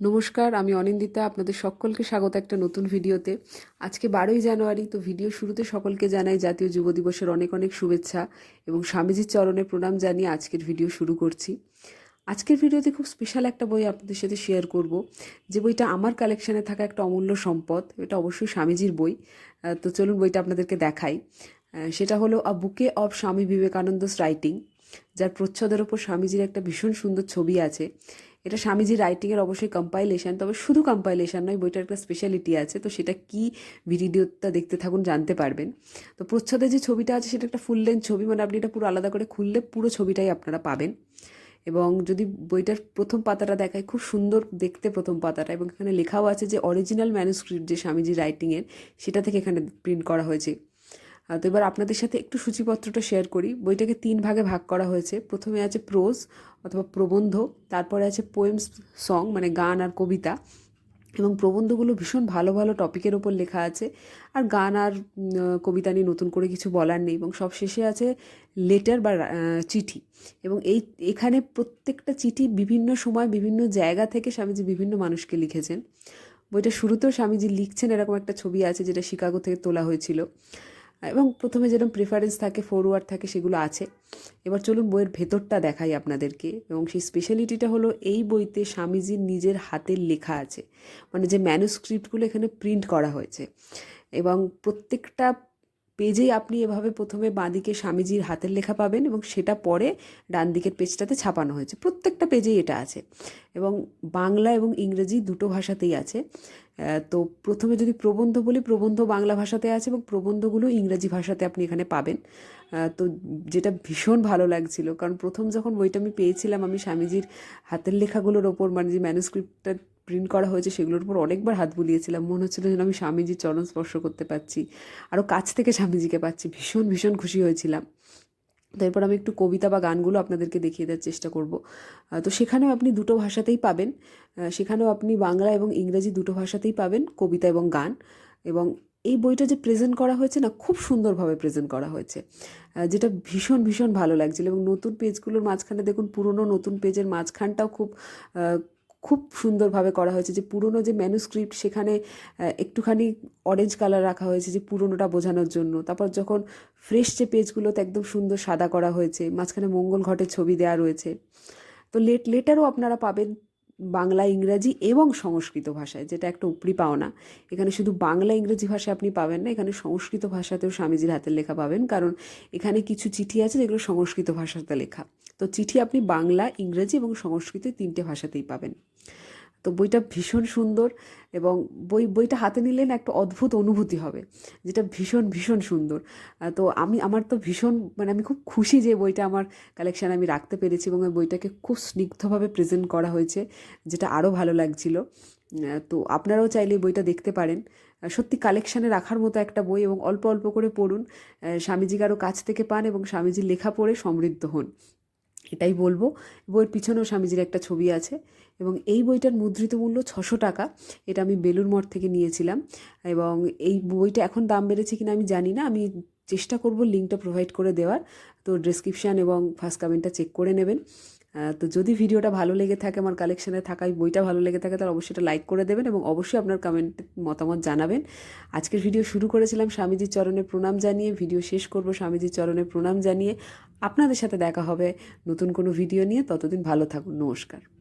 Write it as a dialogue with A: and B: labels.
A: নমস্কার, আমি অনিন্দিতা, আপনাদের সকলকে স্বাগত একটা নতুন ভিডিওতে। আজকে বারোই জানুয়ারি, তো ভিডিও শুরুতে সকলকে জানাই জাতীয় যুব দিবসের অনেক অনেক শুভেচ্ছা এবং স্বামীজির চরণে প্রণাম জানিয়ে আজকের ভিডিও শুরু করছি। আজকের ভিডিওতে খুব স্পেশাল একটা বই আপনাদের সাথে শেয়ার করব। যে বইটা আমার কালেকশানে থাকা একটা অমূল্য সম্পদ, এটা অবশ্যই স্বামীজির বই। তো চলুন বইটা আপনাদেরকে দেখাই। সেটা হলো আ বুকে অফ স্বামী বিবেকানন্দস রাইটিং, যার প্রচ্ছদের ওপর স্বামীজির একটা ভীষণ সুন্দর ছবি আছে। এটা স্বামীজির রাইটিংয়ের অবশ্যই কম্পাইলেশান তবে শুধু কম্পাইলেশান নয়, বইটার একটা স্পেশালিটি আছে, তো সেটা কি ভিডিওটা দেখতে থাকুন, জানতে পারবেন। তো প্রচ্ছদে যে ছবিটা আছে, সেটা একটা ফুল লেন্থ ছবি মানে আপনি এটা পুরো আলাদা করে খুললে পুরো ছবিটাই আপনারা পাবেন। এবং যদি বইটার প্রথম পাতাটা দেখায়, খুব সুন্দর দেখতে প্রথম পাতাটা, এবং এখানে লেখাও আছে যে অরিজিনাল ম্যানুস্ক্রিপ্ট যে স্বামীজি রাইটিংয়ের সেটা থেকে এখানে প্রিন্ট করা হয়েছে। তো এবার আপনাদের সাথে একটু সূচিপত্রটা শেয়ার করি। বইটাকে তিন ভাগে ভাগ করা হয়েছে। প্রথমে আছে প্রোজ অথবা প্রবন্ধ, তারপরে আছে পোয়েমস সং মানে গান আর কবিতা। এবং প্রবন্ধগুলো ভীষণ ভালো ভালো টপিকের ওপর লেখা আছে। আর গান আর কবিতা নিয়ে নতুন করে কিছু বলার নেই এবং সব শেষে আছে লেটার বা চিঠি। এবং এই, এখানে প্রত্যেকটা চিঠি বিভিন্ন সময় বিভিন্ন জায়গা থেকে স্বামীজি বিভিন্ন মানুষকে লিখেছেন। বইটা শুরুতেও স্বামীজি লিখছেন এরকম একটা ছবি আছে যেটা শিকাগো থেকে তোলা হয়েছিল। এবং প্রথমে যেরকম প্রিফারেন্স থাকে ফরওয়ার্ড থাকে, সেগুলো আছে। এবার চলুন বইয়ের ভেতরটা দেখাই আপনাদেরকে। এবং সেই স্পেশালিটিটা হলো এই বইতে স্বামীজির নিজের হাতের লেখা আছে। মানে যে ম্যানুস্ক্রিপ্টগুলো এখানে প্রিন্ট করা হয়েছে। এবং প্রত্যেকটা পেজেই আপনি এভাবে প্রথমে বাঁদিকে স্বামীজির হাতের লেখা পাবেন এবং সেটা পরে ডান দিকের পেজটাতে ছাপানো হয়েছে। প্রত্যেকটা পেজেই এটা আছে এবং বাংলা এবং ইংরেজি দুটো ভাষাতেই আছে। তো প্রথমে যদি প্রবন্ধ বলি, প্রবন্ধ বাংলা ভাষাতে আছে এবং প্রবন্ধগুলো ইংরেজি ভাষাতে আপনি এখানে পাবেন। তো যেটা ভীষণ ভালো লাগছিল, কারণ প্রথম যখন বইটা আমি পেয়েছিলাম, আমি স্বামীজির হাতের লেখাগুলোর ওপর মানে যে ম্যানুস্ক্রিপ্টটা প্রিন্ট করা হয়েছে, সেগুলোর উপর অনেকবার হাত বুলিয়েছিলাম। মনে হচ্ছিল যেন আমি স্বামীজির চরণ স্পর্শ করতে পারছি। আরও কাছ থেকে স্বামীজিকে পাচ্ছি। ভীষণ ভীষণ খুশি হয়েছিলাম। তো এরপর আমি একটু কবিতা বা গানগুলো আপনাদেরকে দেখিয়ে দেওয়ার চেষ্টা করব। তো সেখানেও আপনি দুটো ভাষাতেই পাবেন। সেখানেও আপনি বাংলা এবং ইংরেজি দুটো ভাষাতেই পাবেন, কবিতা এবং গান। এবং এই বইটা যে প্রেজেন্ট করা হয়েছে না, খুব সুন্দরভাবে প্রেজেন্ট করা হয়েছে। যেটা ভীষণ ভীষণ ভালো লাগছিল। এবং নতুন পেজগুলোর মাঝখানে দেখুন, পুরনো নতুন পেজের মাঝখানটাও খুব খুব সুন্দরভাবে করা হয়েছে যে পুরনো যে ম্যানুস্ক্রিপ্ট সেখানে একটুখানি অরেঞ্জ কালার রাখা হয়েছে যে পুরনোটা বোঝানোর জন্য। তারপর যখন ফ্রেশ যে পেজগুলোতে একদম সুন্দর সাদা করা হয়েছে, মাঝখানে মঙ্গল ঘটের ছবি দেওয়া রয়েছে। তো লেট লেটারও আপনারা পাবেন বাংলা, ইংরাজি এবং সংস্কৃত ভাষায়, যেটা একটা উপরি পাওনা। এখানে শুধু বাংলা, ইংরেজি ভাষায় আপনি পাবেন না, এখানে সংস্কৃত ভাষাতেও স্বামীজির হাতের লেখা পাবেন, কারণ এখানে কিছু চিঠি আছে যেগুলো সংস্কৃত ভাষাতে লেখা। তো চিঠি আপনি বাংলা, ইংরেজি এবং সংস্কৃত তিনটে ভাষাতেই পাবেন। তো বইটা ভীষণ সুন্দর এবং বই, বইটা হাতে নিলে না একটা অদ্ভুত অনুভূতি হবে, যেটা ভীষণ ভীষণ সুন্দর। তো আমি, আমার তো ভীষণ মানে আমি খুব খুশি যে বইটা আমার কালেকশানে আমি রাখতে পেরেছি এবং এই বইটাকে খুব স্নিগ্ধভাবে প্রেজেন্ট করা হয়েছে, যেটা আরও ভালো লাগছিল। তো আপনারাও চাইলে বইটা দেখতে পারেন। সত্যি কালেকশানে রাখার মতো একটা বই এবং অল্প অল্প করে পড়ুন। স্বামীজিকে আরও কাছ থেকে পান এবং স্বামীজির লেখা পড়ে সমৃদ্ধ হন। এটাই বলব। বইয়ের পিছনেও স্বামীজির একটা ছবি আছে এবং এই বইটার মুদ্রিত মূল্য ছশো টাকা। এটা আমি বেলুর মঠ থেকে নিয়েছিলাম এবং এই বইটা এখন দাম বেড়েছে কিনা আমি জানি না। আমি চেষ্টা করব লিঙ্কটা প্রোভাইড করে দেওয়ার। তো ডেসক্রিপশান এবং ফার্স্ট কমেন্টটা চেক করে নেবেন। তো যদি ভিডিওটা ভালো লেগে থাকে, আমার কালেকশানে থাকা এই বইটা ভালো লেগে থাকে, তাহলে অবশ্যই এটা লাইক করে দেবেন এবং অবশ্যই আপনার কমেন্ট মতামত জানাবেন। আজকের ভিডিও শুরু করেছিলাম স্বামীজির চরণে প্রণাম জানিয়ে। ভিডিও শেষ করব স্বামীজির চরণে প্রণাম জানিয়ে। আপনাদের সাথে দেখা হবে। নতুন কোনো ভিডিও নিয়ে ততদিন ভালো থাকুন। নমস্কার।